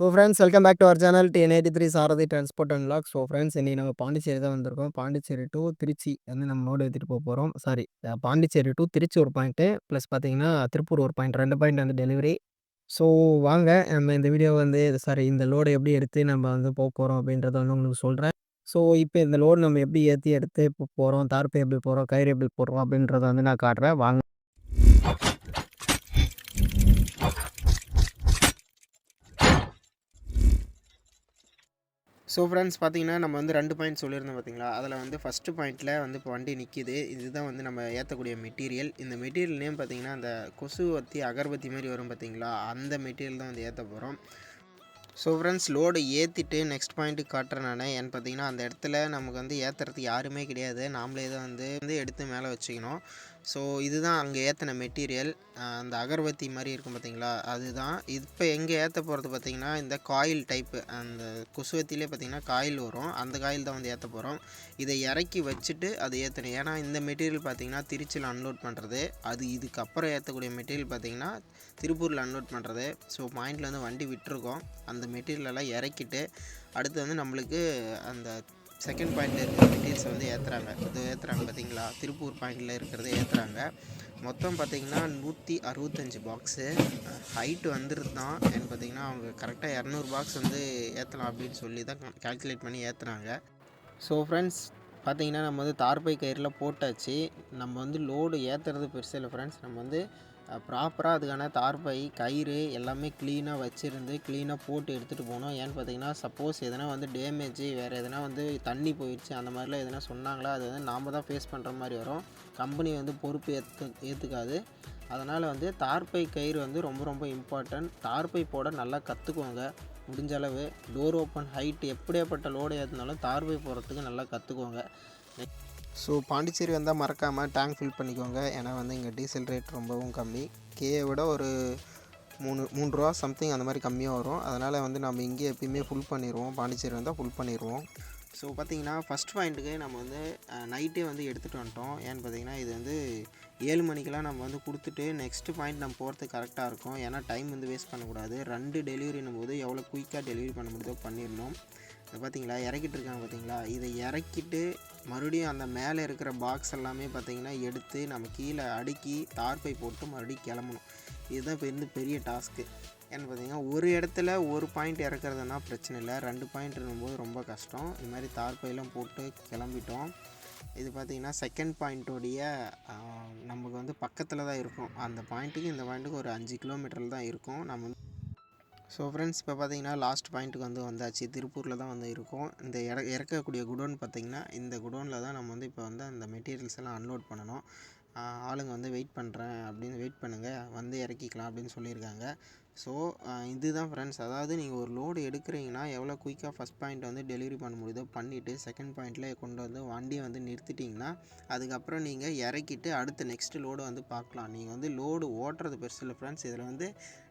So friends welcome back to our channel TN eighty three Sarathi transport and log so friends இன்னைக்கு நம்ம பாண்டிச்சேரி தான் வந்திருக்கோம். Pondicherry to Trichy வந்து நம்ம லோடு ஏற்றிட்டு போக போகிறோம் சாரி பாண்டிச்சேரி டு திருச்சி ஒரு பாயிண்ட்டு ப்ளஸ் பார்த்தீங்கன்னா திருப்பூர் ஒரு பாயிண்ட் ரெண்டு பாயிண்ட் வந்து டெலிவரி ஸோ வாங்க நம்ம இந்த வீடியோ வந்து சாரி இந்த லோடு எப்படி எடுத்து நம்ம வந்து போக போகிறோம் அப்படின்றத வந்து உங்களுக்கு சொல்கிறேன் ஸோ இப்போ இந்த லோடு நம்ம எப்படி ஏற்றி எடுத்து இப்போ போகிறோம் தார்ப்பு எப்படி போகிறோம் கயிறு எப்படி போடுறோம் அப்படின்றத வந்து நான் காட்டுறேன். வாங்க ஸோ ஃப்ரெண்ட்ஸ் பார்த்தீங்கன்னா நம்ம வந்து ரெண்டு பாயிண்ட் சொல்லியிருந்தோம் பார்த்தீங்களா அதில் வந்து ஃபஸ்ட்டு பாயிண்ட்டில் வந்து இப்போ வண்டி நிற்கிது இதுதான் வந்து நம்ம ஏற்றக்கூடிய மெட்டீரியல் இந்த மெட்டீரியல் நேம் பார்த்தீங்கன்னா அந்த கொசு வத்தி அகர்பத்தி மாதிரி வரும் பார்த்தீங்களா அந்த மெட்டீரியல் தான் வந்து ஏற்ற போகிறோம் ஸோ ஃப்ரெண்ட்ஸ் லோடு ஏற்றிட்டு நெக்ஸ்ட் பாயிண்ட்டுக்கு காட்டுறேன் நான். ஏன்னு பார்த்தீங்கன்னா அந்த இடத்துல நமக்கு வந்து ஏற்றுறதுக்கு யாருமே கிடையாது. நாமளே தான் வந்து வந்து எடுத்து மேலே வச்சுக்கணும். ஸோ இதுதான் அங்கே ஏற்றின மெட்டீரியல் அந்த அகர்பத்தி மாதிரி இருக்கும் பார்த்தீங்களா? அதுதான். இப்போ எங்கே ஏற்ற போகிறது பார்த்தீங்கன்னா இந்த காயில் டைப்பு அந்த குசுவத்திலே பார்த்தீங்கன்னா காயில் வரும். அந்த காயில் தான் வந்து ஏற்ற போகிறோம் இதை இறக்கி வச்சுட்டு அது ஏற்றணும் ஏன்னா இந்த மெட்டீரியல் பார்த்திங்கன்னா திருச்சியில் அன்லோட் பண்ணுறது அது இதுக்கப்புறம் ஏற்றக்கூடிய மெட்டீரியல் பார்த்திங்கன்னா திருப்பூரில் அன்லோட் பண்ணுறது ஸோ பாயிண்டில் வந்து வண்டி விட்டுருக்கோம். அந்த மெட்டீரியலெல்லாம் இறக்கிட்டு அடுத்து வந்து நம்மளுக்கு அந்த செகண்ட் பாயிண்டில் இருக்கிற மெட்டீரியல்ஸை வந்து ஏற்றுறாங்க இது ஏற்றுறாங்க பார்த்தீங்களா திருப்பூர் பாயிண்டில் இருக்கிறத ஏற்றுறாங்க மொத்தம் பார்த்தீங்கன்னா நூற்றி அறுபத்தஞ்சு பாக்ஸு ஹைட்டு வந்துருது தான். ஏன்னு பார்த்தீங்கன்னா அவங்க கரெக்டாக இரநூறு பாக்ஸ் வந்து ஏற்றலாம் அப்படின்னு சொல்லி தான் கால்குலேட் பண்ணி ஏற்றுறாங்க ஸோ ஃப்ரெண்ட்ஸ் பார்த்தீங்கன்னா நம்ம வந்து தார்பை கயிறில் போட்டாச்சு. நம்ம வந்து லோடு ஏற்றுறது பெருசு இல்லை ஃப்ரெண்ட்ஸ் நம்ம வந்து ப்ராப்பராக அதுக்கான தார்பை கயிறு எல்லாமே க்ளீனாக வச்சுருந்து க்ளீனாக போட்டு எடுத்துகிட்டு போகணும். ஏன்னு பார்த்தீங்கன்னா சப்போஸ் எதனா வந்து டேமேஜ் வேறு எதனா வந்து தண்ணி போயிடுச்சு அந்த மாதிரிலாம் எதனா சொன்னாங்களா? அது வந்து நாம் தான் ஃபேஸ் பண்ணுற மாதிரி வரும். கம்பெனி வந்து பொறுப்பு ஏற்று ஏற்றுக்காது அதனால் வந்து தார்பை கயிறு வந்து ரொம்ப ரொம்ப இம்பார்ட்டன்ட் தார்பை போட நல்லா கற்றுக்குவாங்க முடிஞ்ச அளவு டோர் ஓப்பன் ஹைட் எப்படியாப்பட்ட லோடு ஏற்றினாலும் தார்வை போகிறதுக்கு நல்லா கற்றுக்கோங்க ஸோ பாண்டிச்சேரி வந்தால் மறக்காமல் டேங்க் ஃபில் பண்ணிக்கோங்க. ஏன்னா வந்து இங்கே டீசல் ரேட் ரொம்பவும் கம்மி. கேயை விட ஒரு மூணு மூணு ரூபா சம்திங் அந்த மாதிரி கம்மியாக வரும். அதனால் வந்து நம்ம இங்கே எப்பயுமே ஃபுல் பண்ணிடுவோம் பாண்டிச்சேரி வந்தால் ஃபுல் பண்ணிடுவோம் ஸோ பார்த்தீங்கன்னா ஃபஸ்ட் பாயிண்ட்டுக்கு நம்ம வந்து நைட்டே வந்து எடுத்துகிட்டு வந்துட்டோம். ஏன்னு பார்த்தீங்கன்னா இது வந்து ஏழு மணிக்கெலாம் நம்ம வந்து கொடுத்துட்டு நெக்ஸ்ட்டு பாயிண்ட் நம்ம போகிறதுக்கு கரெக்டாக இருக்கும். ஏன்னா டைம் வந்து வேஸ்ட் பண்ணக்கூடாது. ரெண்டு டெலிவரினும் போது எவ்வளோ குயிக்காக டெலிவரி பண்ண முடியுதோ பண்ணிடணும். இதை பார்த்தீங்களா இறக்கிட்டு இருக்காங்க பார்த்தீங்களா இதை இறக்கிட்டு மறுபடியும் அந்த மேலே இருக்கிற பாக்ஸ் எல்லாமே பார்த்தீங்கன்னா எடுத்து நம்ம கீழே அடுக்கி தார்பை போட்டு மறுபடியும் கிளம்பணும். இதுதான் இப்போ இருந்து பெரிய டாஸ்க்கு ஏன்னு பார்த்தீங்கன்னா ஒரு இடத்துல ஒரு பாயிண்ட் இறக்குறதுனா பிரச்சனை இல்லை. ரெண்டு பாயிண்ட் இருக்கும்போது ரொம்ப கஷ்டம். இது மாதிரி தார்பையெல்லாம் போட்டு கிளம்பிட்டோம். இது பார்த்திங்கன்னா செகண்ட் பாயிண்ட்டோடைய நமக்கு வந்து பக்கத்தில் தான் இருக்கும். அந்த பாயிண்ட்டுக்கு இந்த பாயிண்ட்டுக்கு ஒரு அஞ்சு கிலோமீட்டரில் தான் இருக்கும். நம்ம ஸோ ஃப்ரெண்ட்ஸ் இப்போ பார்த்தீங்கன்னா லாஸ்ட் பாயிண்ட்டுக்கு வந்து வந்தாச்சு. திருப்பூரில் தான் வந்து இருக்கும். இந்த இற இறக்கக்கூடிய குடோன் பார்த்திங்கன்னா இந்த குடோனில் தான் நம்ம வந்து இப்போ வந்து அந்த மெட்டீரியல்ஸ் எல்லாம் அன்லோட் பண்ணணும். ஆளுங்க வந்து வெயிட் பண்ணுறேன் அப்படின்னு வெயிட் பண்ணுங்கள் வந்து இறக்கிக்கலாம் அப்படின்னு சொல்லியிருக்காங்க. ஸோ இதுதான் ஃப்ரெண்ட்ஸ் அதாவது நீங்கள் ஒரு லோடு எடுக்கிறீங்கன்னா எவ்வளோ குயிக்காக ஃபஸ்ட் பாயிண்ட் வந்து டெலிவரி பண்ண முடியுதோ பண்ணிவிட்டு செகண்ட் பாயிண்ட்டில் கொண்டு வந்து வண்டியை வந்து நிறுத்திட்டிங்கன்னா அதுக்கப்புறம் நீங்கள் இறக்கிட்டு அடுத்த நெக்ஸ்ட் லோடு வந்து பார்க்கலாம். நீங்கள் வந்து லோடு ஓட்டுறது பெருசு இல்லை ஃப்ரெண்ட்ஸ் இதில் வந்து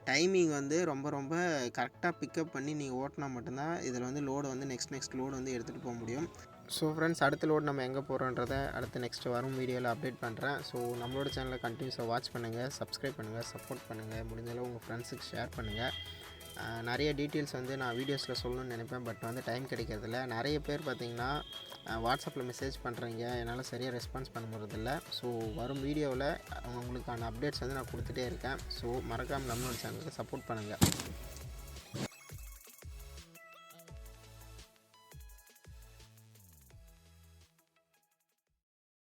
டைமிங் வந்து ரொம்ப ரொம்ப கரெக்டாக பிக்கப் பண்ணி நீங்கள் ஓட்டினா மட்டும்தான் இதில் வந்து லோடு வந்து நெக்ஸ்ட் நெக்ஸ்ட் லோடு வந்து எடுத்துகிட்டு போக முடியும். ஸோ ஃப்ரெண்ட்ஸ் அடுத்த லோடு நம்ம எங்கே போகிறோன்றதை அடுத்து நெக்ஸ்ட் வரும் வீடியோவில் அப்டேட் பண்ணுறேன் ஸோ நம்மளோட சேனலை கண்டினியூஸாக வாட்ச் பண்ணுங்கள் சப்ஸ்கிரைப் பண்ணுங்கள் சப்போர்ட் பண்ணுங்கள் முடிஞ்சளவு உங்கள் ஃப்ரெண்ட்ஸுக்கு ஷேர் பண்ணுங்கள் நிறைய டீட்டெயில்ஸ் வந்து நான் வீடியோஸில் சொல்லணும்னு நினைப்பேன். பட் வந்து டைம் கிடைக்கிறதில்ல. நிறைய பேர் பார்த்திங்கன்னா வாட்ஸ்அப்பில் மெசேஜ் பண்ணுறீங்க என்னால் சரியாக ரெஸ்பான்ஸ் பண்ண முடியறதில்ல. ஸோ வரும் வீடியோவில் உங்களுக்கான அப்டேட்ஸ் வந்து நான் கொடுத்துட்டே இருக்கேன். ஸோ மறக்காமல் நம்மளோட சேனலுக்கு சப்போர்ட் பண்ணுங்கள்